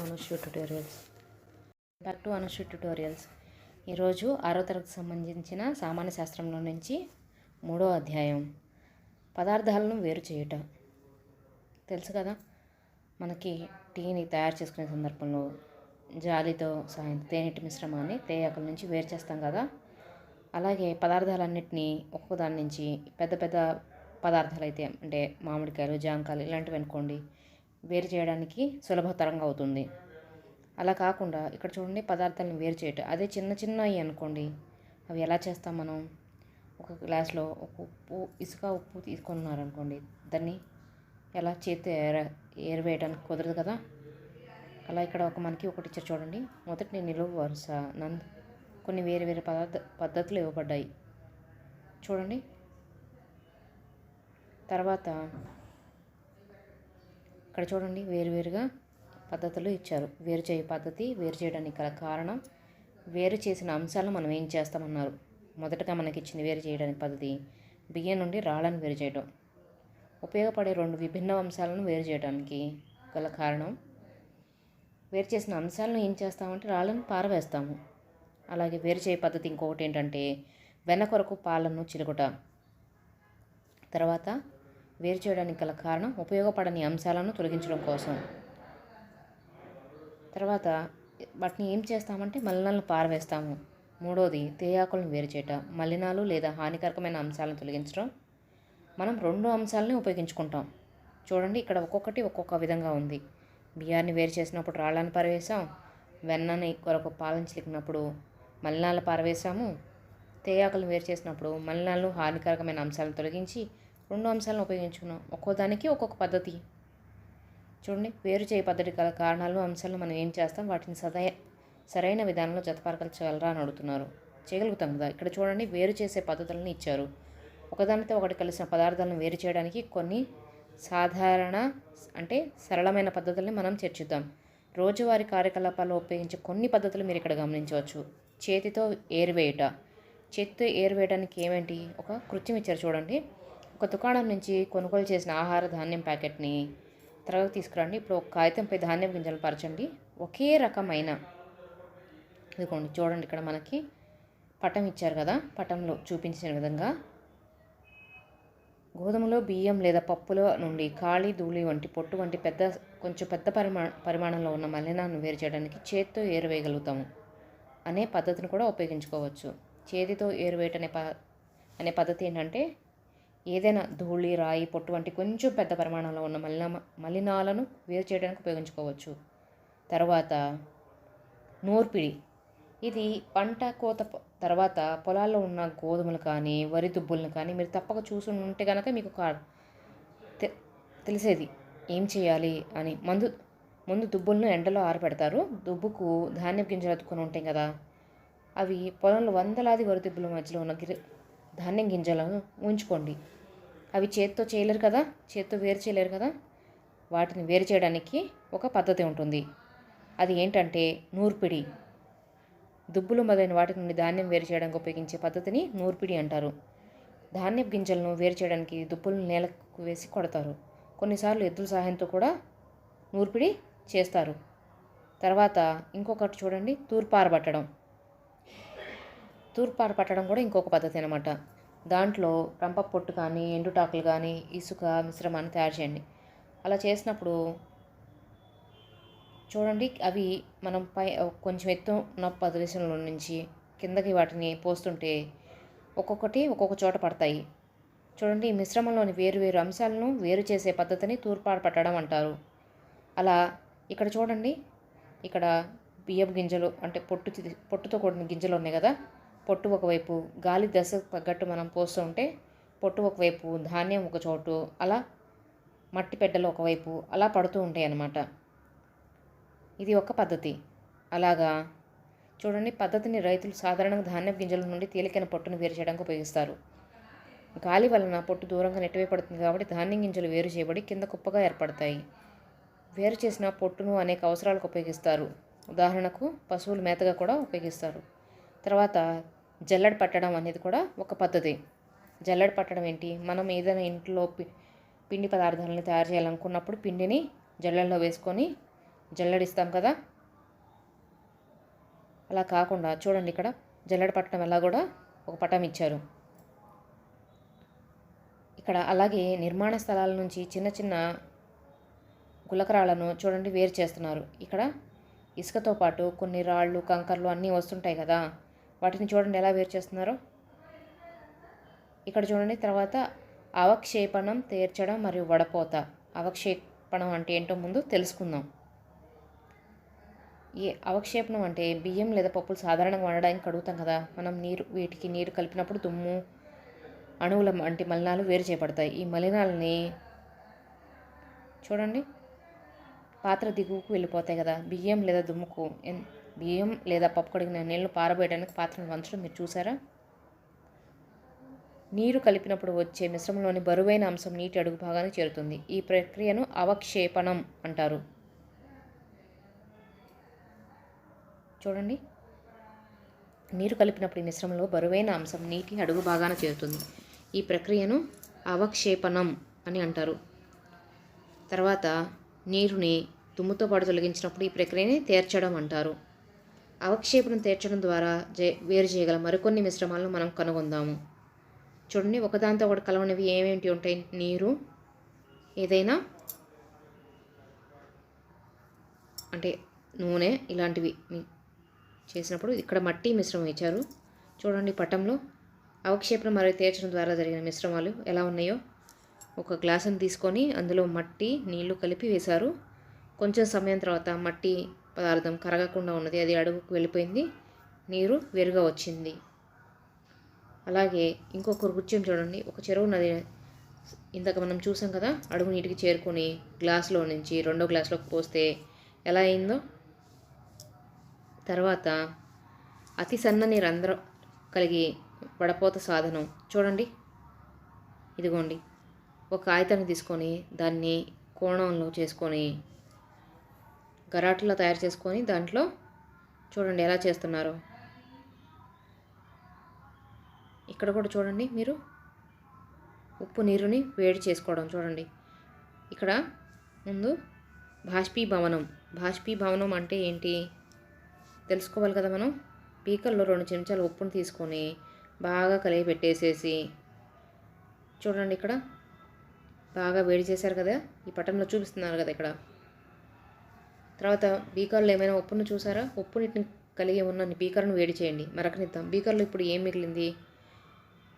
అనుష్యూ tutorials back to అనుష్యూ tutorials ఈరోజు ఆరో తరగతి సంబంధించిన సామాన్య శాస్త్రంలో నుంచి మూడో అధ్యాయం. పదార్థాలను వేరు చేయుట. తెలుసు కదా? మనకి టీని తయారు చేసుకునే సందర్భంలో జాలితో సాయం తేనెటి మిశ్రమాన్ని తేయాకుల నుంచి వేరు చేస్తాం కదా? అలాగే పదార్థాలన్నింటినీ ఒక్కో దాని నుంచి పెద్ద పెద్ద పదార్థాలు అయితే అంటే మామిడికాయలు జాంకాయలు ఇలాంటివి అనుకోండి వేరు చేయడానికి సులభతరంగా అవుతుంది. అలా కాకుండా ఇక్కడ చూడండి పదార్థాలను వేరు చేయటం. అదే చిన్న చిన్నవి అనుకోండి. అవి ఎలా చేస్తాం మనం? ఒక గ్లాస్లో ఒక ఉప్పు ఇసుక ఉప్పు తీసుకున్నారనుకోండి. దాన్ని ఎలా చేతి ఏర ఏరవేయడానికి కుదరదు కదా? అలా ఇక్కడ ఒక మనకి ఒకటి ఇచ్చారు చూడండి. మొదటి నిలువు వరుస నంద్ కొన్ని వేరు వేరే పదార్థ పద్ధతులు ఇవ్వబడ్డాయి. చూడండి. తర్వాత ఇక్కడ చూడండి వేరువేరుగా పద్ధతులు ఇచ్చారు. వేరు చేయ పద్ధతి వేరు చేయడానికి గల కారణం వేరు చేసిన అంశాలను మనం ఏం చేస్తామన్నారు. మొదటగా మనకి ఇచ్చిన వేరు చేయడానికి పద్ధతి బియ్యం నుండి రాళ్ళను వేరు చేయడం ఉపయోగపడే రెండు విభిన్న అంశాలను వేరు చేయడానికి గల కారణం వేరు చేసిన అంశాలను ఏం చేస్తామంటే రాళ్ళను పారవేస్తాము. అలాగే వేరు చేయ పద్ధతి ఇంకొకటి ఏంటంటే వెన్న కొరకు పాలను చిలుకుట. తర్వాత వేరు చేయడానికి గల కారణం ఉపయోగపడని అంశాలను తొలగించడం కోసం. తర్వాత వాటిని ఏం చేస్తామంటే మలినాలను పారవేస్తాము. మూడోది తేయాకులను వేరు చేయటం మలినాలు లేదా హానికరకమైన అంశాలను తొలగించడం మనం రెండు అంశాలని ఉపయోగించుకుంటాం. చూడండి ఇక్కడ ఒక్కొక్కటి ఒక్కొక్క విధంగా ఉంది. బియ్యాన్ని వేరు చేసినప్పుడు రాళ్ళని పారవేసాం వెన్నని కొరకు పాలను చిలికినప్పుడు మలినాలు పారవేసాము తేయాకులను వేరు చేసినప్పుడు మలినాలు హానికరకమైన అంశాలను తొలగించి రెండు అంశాలను ఉపయోగించుకున్నాం. ఒక్కో దానికి ఒక్కొక్క పద్ధతి. చూడండి వేరు చేయ పద్ధతి గల కారణాలు అంశాలను మనం ఏం చేస్తాం? వాటిని సదయ సరైన విధానంలో జతపరకల్చగలరా అని అడుగుతున్నారు. చేయగలుగుతాం కదా? ఇక్కడ చూడండి వేరు చేసే పద్ధతులను ఇచ్చారు. ఒకదానితో ఒకటి కలిసిన పదార్థాలను వేరు చేయడానికి కొన్ని సాధారణ అంటే సరళమైన పద్ధతుల్ని మనం చర్చిద్దాం. రోజువారీ కార్యకలాపాల్లో ఉపయోగించే కొన్ని పద్ధతులు మీరు ఇక్కడ గమనించవచ్చు. చేతితో ఏరువేయట చేతితో ఏరువేయడానికి ఏమేంటి? ఒక కృత్యం ఇచ్చారు చూడండి. ఒక దుకాణం నుంచి కొనుగోలు చేసిన ఆహార ధాన్యం ప్యాకెట్ని త్వరగా తీసుకురండి. ఇప్పుడు ఒక కాగితంపై ధాన్యం గింజలు పరచండి. ఒకే రకమైన ఇదిగోండి చూడండి ఇక్కడ మనకి పటం ఇచ్చారు కదా. పటంలో చూపించిన విధంగా గోధుమలో బియ్యం లేదా పప్పులో నుండి ఖాళీ ధూళి వంటి పొట్టు వంటి పెద్ద కొంచెం పెద్ద పరిమా పరిమాణంలో ఉన్న మలినాన్ని వేరు చేయడానికి చేతితో ఏరువేయగలుగుతాము అనే పద్ధతిని కూడా ఉపయోగించుకోవచ్చు. చేతితో ఏరువేయటనే ప అనే పద్ధతి ఏంటంటే ఏదైనా ధూళి రాయి పొట్టు వంటి కొంచెం పెద్ద పరిమాణంలో ఉన్న మలిన మలినాలను వేరు చేయడానికి ఉపయోగించుకోవచ్చు. తర్వాత నూర్పిడి. ఇది పంట కోత తర్వాత పొలాల్లో ఉన్న గోధుమలు కానీ వరి దుబ్బులను కానీ మీరు తప్పక చూసి ఉంటే కనుక మీకు కా- తె- తెలిసేది ఏం చేయాలి అని. మందు ముందు దుబ్బులను ఎండలో ఆరబెడతారు. దుబ్బుకు ధాన్యం గింజలు అతుకొని ఉంటాయి కదా. అవి పొలంలో వందలాది వరి దుబ్బుల మధ్యలో ఉన్న గిరి ధాన్యం గింజలను ఉంచుకోండి. అవి చేత్తో చేయలేరు కదా చేత్తో వేరు చేయలేరు కదా. వాటిని వేరు చేయడానికి ఒక పద్ధతి ఉంటుంది. అది ఏంటంటే నూర్పిడి. దుబ్బులు మొదలైన వాటి నుండి ధాన్యం వేరు చేయడానికి ఉపయోగించే పద్ధతిని నూర్పిడి అంటారు. ధాన్యపు గింజలను వేరు చేయడానికి దుబ్బులను నేలకు వేసి కొడతారు. కొన్నిసార్లు ఎద్దుల సహాయంతో కూడా నూర్పిడి చేస్తారు. తర్వాత ఇంకొకటి చూడండి తూర్పారబట్టడం. తూర్పార పట్టడం కూడా ఇంకొక పద్ధతి అనమాట దాంట్లో రంప పొట్టు కానీ ఎండుటాకులు కానీ ఇసుక మిశ్రమాన్ని తయారు చేయండి. అలా చేసినప్పుడు చూడండి అవి మనం పై కొంచెం ఎత్తు ఉన్న ప్రదేశంలో నుంచి కిందకి వాటిని పోస్తుంటే ఒక్కొక్కటి ఒక్కొక్క చోట పడతాయి. చూడండి ఈ మిశ్రమంలోని వేరు వేరు అంశాలను వేరు చేసే పద్ధతిని తూర్పాడు పట్టడం అంటారు. అలా ఇక్కడ చూడండి ఇక్కడ బియ్యపు గింజలు అంటే పొట్టు పొట్టుతో కూడిన గింజలు ఉన్నాయి కదా పొట్టు ఒకవైపు గాలి దశ తగ్గట్టు మనం పోస్తూ ఉంటే పొట్టు ఒకవైపు ధాన్యం ఒక చోటు అలా మట్టి పెడ్డలు ఒకవైపు అలా పడుతూ ఉంటాయి అన్నమాట. ఇది ఒక పద్ధతి. అలాగా? చూడండి పద్ధతిని రైతులు సాధారణంగా ధాన్యం గింజల నుండి తేలికైన పొట్టును వేరు చేయడానికి ఉపయోగిస్తారు. గాలి వలన పొట్టు దూరంగా నెట్టివేయబడుతుంది కాబట్టి ధాన్యం గింజలు వేరు చేయబడి కింద కుప్పగా ఏర్పడతాయి. వేరు చేసిన పొట్టును అనేక అవసరాలకు ఉపయోగిస్తారు. ఉదాహరణకు పశువుల మేతగా కూడా ఉపయోగిస్తారు. తర్వాత జల్లెడ పట్టడం అనేది కూడా ఒక పద్ధతి. జల్లెడ పట్టడం ఏంటి? మనం ఏదైనా ఇంట్లో పి పిండి పదార్థాలను తయారు చేయాలనుకున్నప్పుడు పిండిని జల్లెడలో వేసుకొని జల్లడిస్తాం కదా? అలా కాకుండా చూడండి ఇక్కడ జల్లెడ పట్టడం ఎలా కూడా ఒక పటం ఇచ్చారు. ఇక్కడ అలాగే నిర్మాణ స్థలాల నుంచి చిన్న చిన్న గులకరాలను చూడండి వేరు చేస్తున్నారు. ఇక్కడ ఇసుకతో పాటు కొన్ని రాళ్ళు కంకర్లు అన్నీ వస్తుంటాయి కదా? వాటిని చూడండి ఎలా వేరు చేస్తున్నారో. ఇక్కడ చూడండి తర్వాత అవక్షేపణం తీర్చడం మరియు వడపోత. అవక్షేపణం అంటే ఏంటో ముందు తెలుసుకుందాం. ఈ అవక్షేపణం అంటే బియ్యం లేదా పప్పులు సాధారణంగా వండడానికి కడుగుతాం కదా. మనం నీరు వీటికి నీరు కలిపినప్పుడు దుమ్ము అణువుల వంటి మలినాలు వేరు చేయబడతాయి. ఈ మలినాలని చూడండి పాత్ర దిగువకు వెళ్ళిపోతాయి కదా. బియ్యం లేదా దుమ్ముకు ఎన్- బియ్యం లేదా పప్పు కడిగిన నీళ్ళు పారబోయడానికి పాత్రను వంచడం మీరు చూసారా? నీరు కలిపినప్పుడు వచ్చే మిశ్రమంలోని బరువైన అంశం నీటి అడుగు భాగానికి చేరుతుంది. ఈ ప్రక్రియను అవక్షేపణం అంటారు. చూడండి. నీరు కలిపినప్పుడు ఈ మిశ్రమంలో బరువైన అంశం నీటి అడుగు భాగాన చేరుతుంది. ఈ ప్రక్రియను అవక్షేపణం అని అంటారు. తర్వాత నీరుని దుమ్ముతో పాటు తొలగించినప్పుడు ఈ ప్రక్రియని తేర్చడం అంటారు. అవక్షేపణం తీర్చడం ద్వారా జే వేరు చేయగల మరికొన్ని మిశ్రమాలను మనం కనుగొందాము. చూడండి ఒకదాంతో ఒకటి కలవనివి ఏమేమిటి ఉంటాయి? నీరు ఏదైనా అంటే నూనె ఇలాంటివి చేసినప్పుడు ఇక్కడ మట్టి మిశ్రమం ఇచ్చారు. చూడండి పటంలో అవక్షేపణం మరియు తీర్చడం ద్వారా జరిగిన మిశ్రమాలు ఎలా ఉన్నాయో. ఒక గ్లాసుని తీసుకొని అందులో మట్టి నీళ్ళు కలిపి వేశారు. కొంచెం సమయం తర్వాత మట్టి పదార్థం కరగకుండా ఉన్నది అది అడుగుకు వెళ్ళిపోయింది నీరు వేరుగా వచ్చింది. అలాగే ఇంకొక నృత్యం చూడండి ఒక చెరువు నది ఇందాక మనం చూసాం కదా అడుగు నీటికి చేరుకొని గ్లాసులో నుంచి రెండో గ్లాసులోకి పోస్తే ఎలా అయిందో? తర్వాత అతి సన్నని రంధ్రం కలిగి వడపోత సాధనం. చూడండి ఇదిగోండి ఒక కాగితాన్ని తీసుకొని దాన్ని కోణంలో చేసుకొని గరాటులో తయారు చేసుకొని దాంట్లో చూడండి ఎలా చేస్తున్నారో. ఇక్కడ కూడా చూడండి మీరు ఉప్పు నీరుని వేడి చేసుకోవడం చూడండి. ఇక్కడ ముందు బాష్పీభవనం. బాష్పీభవనం అంటే ఏంటి? తెలుసుకోవాలి కదా మనం. పీకల్లో రెండు చెంచాలు ఉప్పును తీసుకొని బాగా కలిగి పెట్టేసేసి చూడండి ఇక్కడ. బాగా వేడి చేశారు కదా. ఈ పటంలో చూపిస్తున్నారు కదా ఇక్కడ. తర్వాత బీకర్లో ఏమైనా ఉప్పును చూసారా? ఉప్పు నీటిని కలిగి ఉన్న బీకర్ను వేడి చేయండి. మరకనిద్దాం బీకర్లో ఇప్పుడు ఏం మిగిలింది?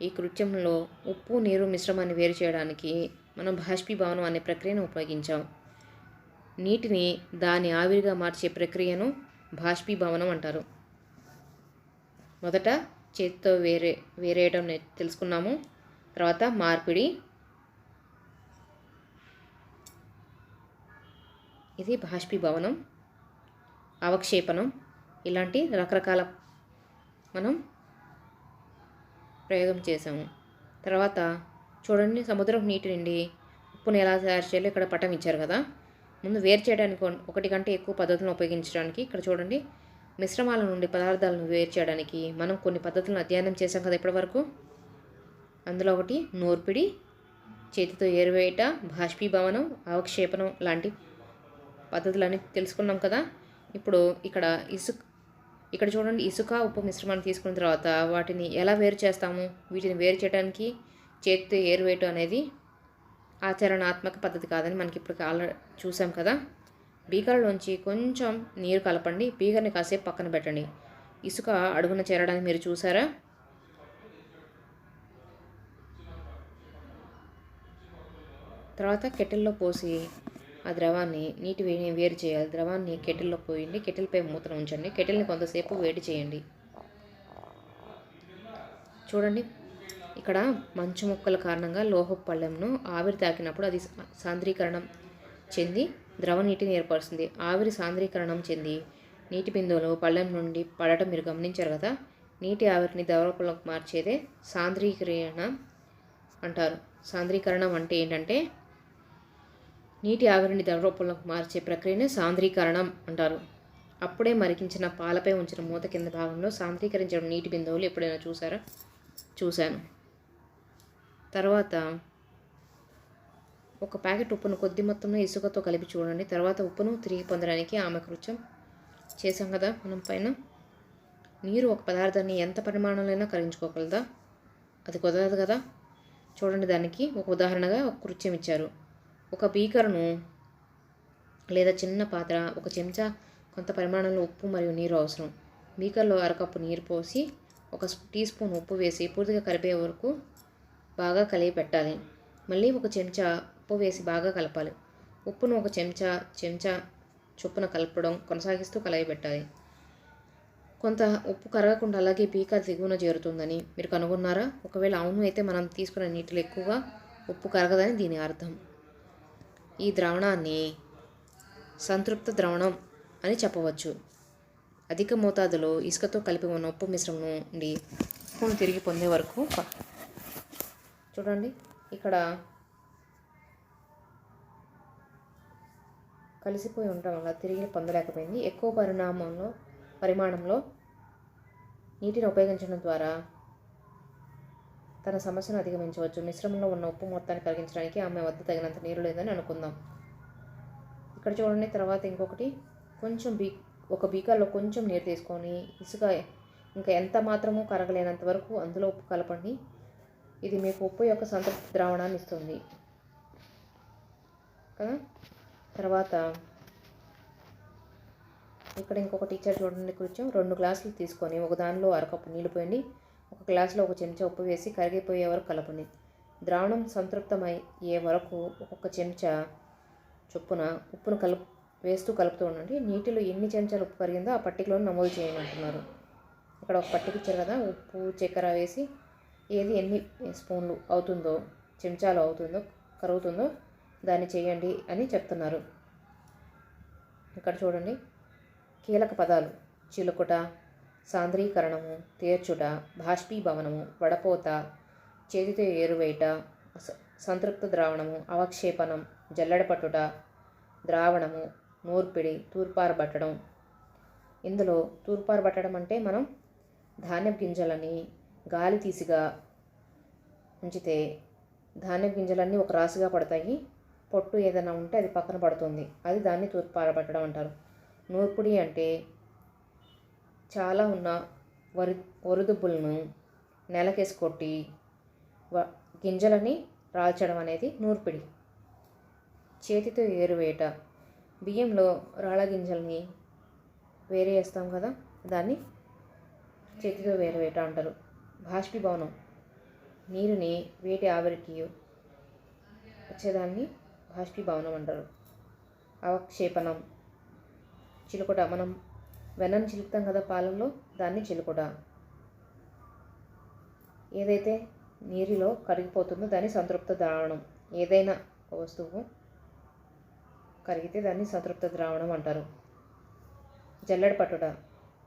ఈ కృత్యంలో ఉప్పు నీరు మిశ్రమాన్ని వేరు చేయడానికి మనం బాష్పీభవనం అనే ప్రక్రియను ఉపయోగించాం. నీటిని దాని ఆవిరిగా మార్చే ప్రక్రియను బాష్పీభవనం అంటారు. మొదట చేతితో వేరే వేరేయడం తెలుసుకున్నాము. తర్వాత మార్పిడి ఇది బాష్పీభవనం అవక్షేపణం ఇలాంటి రకరకాల మనం ప్రయోగం చేసాము తర్వాత చూడండి సముద్రం నీటి నుండి ఉప్పుని ఎలా తయారు చేయాలో ఇక్కడ పటం ఇచ్చారు కదా. ముందు వేరు చేయడానికి ఒకటి కంటే ఎక్కువ పద్ధతులను ఉపయోగించడానికి ఇక్కడ చూడండి. మిశ్రమాల నుండి పదార్థాలను వేరు చేయడానికి మనం కొన్ని పద్ధతులను అధ్యయనం చేసాం కదా ఇప్పటివరకు. అందులో ఒకటి నూర్పిడి చేతితో ఏరువేయట బాష్పీభవనం అవక్షేపణం లాంటి పద్ధతులని తెలుసుకున్నాం కదా. ఇప్పుడు ఇక్కడ ఇసుక ఇక్కడ చూడండి ఇసుక ఉప్పు మిశ్రమాన్ని తీసుకున్న తర్వాత వాటిని ఎలా వేరు చేస్తాము? వీటిని వేరు చేయడానికి చేతితో ఏరువేయటం అనేది ఆచరణాత్మక పద్ధతి కాదని మనకి ఇప్పుడు ఆల్రెడీ చూసాం కదా. బీకర్లోంచి కొంచెం నీరు కలపండి. బీకర్ని కాసేపు పక్కన పెట్టండి. ఇసుక అడుగున చేరడానికి మీరు చూసారా? తర్వాత కెటిల్లో పోసి ఆ ద్రవాన్ని నీటి వేడిని వేరు చేయాలి. ద్రవాన్ని కెటిల్లో పోయండి. కెటిల్పై మూతను ఉంచండి. కెటిల్ని కొంతసేపు వేడి చేయండి. చూడండి. ఇక్కడ మంచు మొక్కల కారణంగా లోహపు పళ్ళెంను ఆవిరి తాకినప్పుడు అది సాంద్రీకరణం చెంది ద్రవ నీటిని ఏర్పరుస్తుంది. ఆవిరి సాంద్రీకరణం చెంది నీటి బిందువులు పళ్ళెం నుండి పడటం మీరు గమనించారు కదా? నీటి ఆవిరిని ద్రవరూపంలోకి మార్చేదే సాంద్రీకరణ అంటారు. సాంద్రీకరణం అంటే ఏంటంటే నీటి ఆవిరిని ద్రవరూపంలోకి మార్చే ప్రక్రియను సాంద్రీకరణం అంటారు. అప్పుడే మరిగించిన పాలపై ఉంచిన మూత కింద భాగంలో సాంద్రీకరించిన నీటి బిందువులు ఎప్పుడైనా చూసారా? చూశాను. తర్వాత ఒక ప్యాకెట్ ఉప్పును కొద్ది మొత్తంలో ఇసుకతో కలిపి చూడండి. తర్వాత ఉప్పును తిరిగి పొందడానికి ఆమె కృత్యం చేసాం కదా? మనం పైన నీరు ఒక పదార్థాన్ని ఎంత పరిమాణంలో కరిగించుకోగలదా అది కుదరదు కదా? చూడండి దానికి ఒక ఉదాహరణగా ఒక కృత్యం ఇచ్చారు. ఒక బీకర్ను లేదా చిన్న పాత్ర ఒక చెంచా కొంత పరిమాణంలో ఉప్పు మరియు నీరు అవసరం. బీకర్లో అరకప్పు నీరు పోసి ఒక టీ స్పూన్ ఉప్పు వేసి పూర్తిగా కలిపే వరకు బాగా కలిపి పెట్టాలి. మళ్ళీ ఒక చెంచా ఉప్పు వేసి బాగా కలపాలి. ఉప్పును ఒక చెంచా చెంచా చొప్పున కలపడం కొనసాగిస్తూ కలయి పెట్టాలి. కొంత ఉప్పు కరగకుండా అలాగే బీకర్ దిగువన చేరుతుందని మీరు కనుగొన్నారా? ఒకవేళ అవును అయితే మనం తీసుకున్న నీటిలో ఎక్కువగా ఉప్పు కరగదని దీని అర్థం. ఈ ద్రావణాన్ని సంతృప్త ద్రావణం అని చెప్పవచ్చు. అధిక మోతాదులో ఇసుకతో కలిపి ఉన్న ఉప్పు మిశ్రమం నుండి ఉప్పును తిరిగి పొందే వరకు చూడండి ఇక్కడ కలిసిపోయి ఉండటం వల్ల తిరిగి పొందలేకపోయింది. ఎక్కువ పరిణామంలో పరిమాణంలో నీటిని ఉపయోగించడం ద్వారా తన సమస్యను అధిగమించవచ్చు. మిశ్రమంలో ఉన్న ఉప్పు మొత్తాన్ని కరిగించడానికి ఆమె వద్ద తగినంత నీరు లేదని అనుకుందాం. ఇక్కడ చూడండి తర్వాత ఇంకొకటి. కొంచెం బీ ఒక బీకాల్లో కొంచెం నీరు తీసుకొని ఇసుక ఇంకా ఎంత మాత్రమూ కరగలేనంత వరకు అందులో ఉప్పు కలపండి. ఇది మీకు ఉప్పు యొక్క సంతృప్తి ద్రావణాన్ని ఇస్తుంది. కదా? తర్వాత ఇక్కడ ఇంకొకటి టీచర్ చూడండి కొంచెం రెండు గ్లాసులు తీసుకొని ఒక దానిలో అరకప్పు నీళ్ళు పోయండి. ఒక గ్లాసులో ఒక చెంచా ఉప్పు వేసి కరిగిపోయే వరకు కలపండి ద్రావణం సంతృప్తమయ్యే వరకు ఒక్కొక్క చెంచా చొప్పున ఉప్పును కలుపు వేస్తూ కలుపుతూ ఉండండి. నీటిలో ఎన్ని చెంచాలు ఉప్పు కరిగిందో ఆ పట్టికలో నమోదు చేయమంటున్నారు ఇక్కడ ఒక పట్టిక ఇచ్చారు కదా ఉప్పు చక్కెర వేసి ఏది ఎన్ని స్పూన్లు అవుతుందో చెంచాలు అవుతుందో కరుగుతుందో దాన్ని చేయండి అని చెప్తున్నారు. ఇక్కడ చూడండి. కీలక పదాలు. చిలుకుట సాంద్రీకరణము తీర్చుట బాష్పీభవనము వడపోత చేతితో ఏరువేయట స- సంతృప్త ద్రావణము అవక్షేపణం జల్లెడపట్టుట ద్రావణము నూర్పిడి తూర్పారబట్టడం. ఇందులో తూర్పారబట్టడం అంటే మనం ధాన్యం గింజలని గాలి తీసిగా ఉంచితే ధాన్యం గింజలన్నీ ఒక రాశిగా పడతాయి. పొట్టు ఏదైనా ఉంటే అది పక్కన పడుతుంది. అది దాన్ని తూర్పారబట్టడం అంటారు. నూర్పిడి అంటే చాలా ఉన్న వరి వరుదుబ్బులను నెలకేసి కొట్టి వ- గింజలని రాల్చడం అనేది నూర్పిడి. చేతితో ఏరువేట బియ్యంలో రాళ్ళ గింజల్ని వేరే వేస్తాం కదా దాన్ని చేతితో వేరువేట అంటారు. బాష్పీభవనం. నీరుని వేటి ఆవిరికి వచ్చేదాన్ని బాష్పీభవనం అంటారు. అవక్షేపణం. చిలుకట మనం వెన్నను చిలుకుతాం కదా పాలల్లో దాన్ని చిలుకుట. ఏదైతే నీరులో కరిగిపోతుందో దాన్ని సంతృప్త ద్రావణం. ఏదైనా ఒక వస్తువు కరిగితే దాన్ని సంతృప్త ద్రావణం అంటారు. జల్లెడ పట్టుట.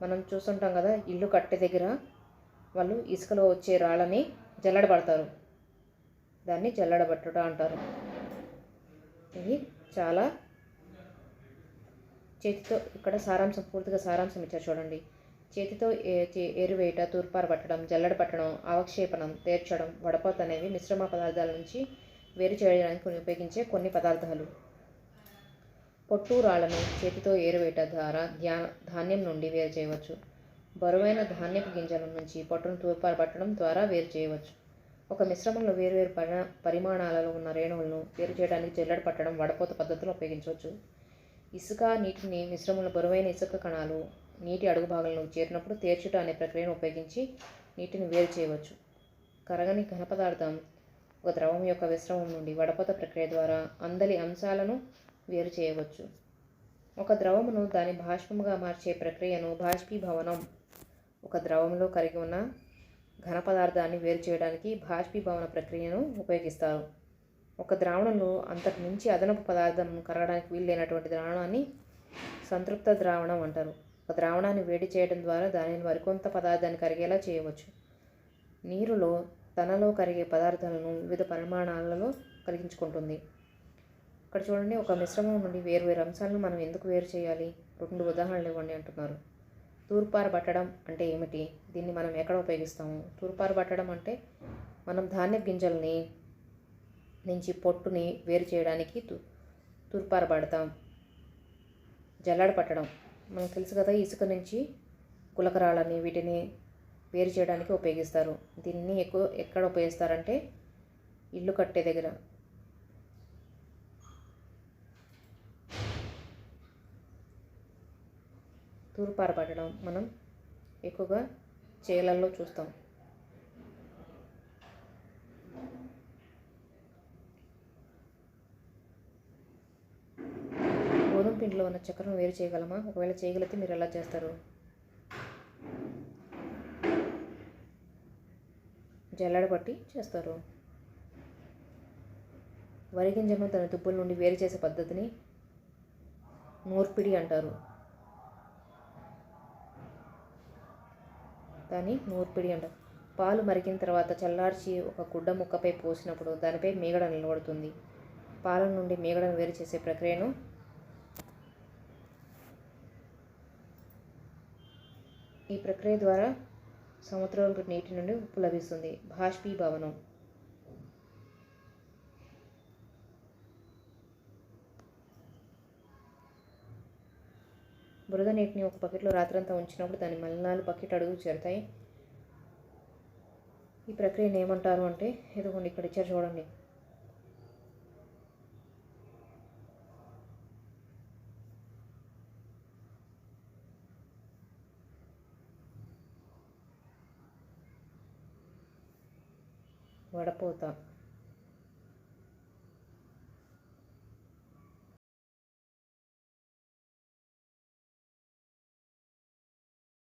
మనం చూస్తుంటాం కదా ఇల్లు కట్టె దగ్గర వాళ్ళు ఇసుకలో వచ్చే రాళ్ళని జల్లెడ పడతారు. దాన్ని జల్లెడ పట్టుట అంటారు. ఇది చాలా చేతితో ఇక్కడ సారాంశం పూర్తిగా సారాంశం ఇచ్చారు చూడండి. చేతితో ఏ చే- తూర్పార పట్టడం జల్లడ పట్టడం అవక్షేపణం తేర్చడం వడపోత అనేవి మిశ్రమ పదార్థాల నుంచి వేరు చేయడానికి కొన్ని ఉపయోగించే కొన్ని పదార్థాలు. పొట్టు రాళ్ళను చేతితో ఏరువేట ద్వారా ధ్యా ధాన్యం నుండి వేరు చేయవచ్చు. బరువైన ధాన్యపు గింజల నుంచి పొట్టును తూర్పార పట్టడం ద్వారా వేరు చేయవచ్చు. ఒక మిశ్రమంలో వేరువేరు పరి పరిమాణాలలో ఉన్న రేణువులను వేరు చేయడానికి జల్లెడ పట్టడం వడపోత పద్ధతిలో ఉపయోగించవచ్చు. ఇసుక నీటిని మిశ్రమంలో బరువైన ఇసుక కణాలు నీటి అడుగు భాగంలో చేరినప్పుడు తేర్చుట అనే ప్రక్రియను ఉపయోగించి నీటిని వేరు చేయవచ్చు. కరగని ఘన పదార్థం ఒక ద్రవం యొక్క మిశ్రమం నుండి వడపోత ప్రక్రియ ద్వారా అందలి అంశాలను వేరు చేయవచ్చు. ఒక ద్రవమును దాని బాష్పముగా మార్చే ప్రక్రియను బాష్పీభవనం. ఒక ద్రవంలో కరిగి ఉన్న ఘన పదార్థాన్ని వేరు చేయడానికి బాష్పీభవన ప్రక్రియను ఉపయోగిస్తారు. ఒక ద్రావణంలో అంతకు మించి అదనపు పదార్థం కరగడానికి వీల్లేనటువంటి ద్రావణాన్ని సంతృప్త ద్రావణం అంటారు. ఒక ద్రావణాన్ని వేడి చేయడం ద్వారా దానిని మరికొంత పదార్థాన్ని కరిగేలా చేయవచ్చు. నీరులో తనలో కరిగే పదార్థాలను వివిధ పరిమాణాలలో కలిగించుకుంటుంది. ఇక్కడ చూడండి ఒక మిశ్రమం నుండి వేరు వేరు అంశాలను మనం ఎందుకు వేరు చేయాలి? రెండు ఉదాహరణలు ఇవ్వండి అంటున్నారు. తూర్పార పట్టడం అంటే ఏమిటి? దీన్ని మనం ఎక్కడ ఉపయోగిస్తాము? తూర్పార పట్టడం అంటే మనం ధాన్య గింజల్ని నుంచి పొట్టుని వేరు చేయడానికి తు తూర్పారబడతాం. జల్లాడ పట్టడం. మనకు తెలుసు కదా ఇసుక నుంచి కులకరాలని వీటిని వేరు చేయడానికి ఉపయోగిస్తారు. దీన్ని ఎక్కువ ఎక్కడ ఉపయోగిస్తారంటే ఇల్లు కట్టే దగ్గర. తూర్పారబడడం మనం ఎక్కువగా చేలల్లో చూస్తాం. ఉన్న చక్కెరను వేరు చేయగలమా? ఒకవేళ చేయగలిగితే మీరు ఎలా చేస్తారు? జల్లెడ పట్టి చేస్తారు. వరి గింజను తన దుబ్బుల నుండి వేరు చేసే పద్ధతిని నూర్పిడి అంటారు. దాన్ని నూర్పిడి అంటారు. పాలు మరిగిన తర్వాత చల్లార్చి ఒక గుడ్డ ముక్కపై పోసినప్పుడు దానిపై మీగడ నిలబడుతుంది. పాల నుండి మీగడను వేరు చేసే ప్రక్రియను ఈ ప్రక్రియ ద్వారా సముద్రంలో నీటి నుండి ఉప్పు లభిస్తుంది. బాష్పీభవనం. బురద నీటిని ఒక బకెట్లో రాత్రంతా ఉంచినప్పుడు దాని మలినాలు బకెట్ అడుగు చేరుతాయి. ఈ ప్రక్రియను ఏమంటారు అంటే ఇదిగోండి ఇక్కడ ఇచ్చారు చూడండి. వడపోత.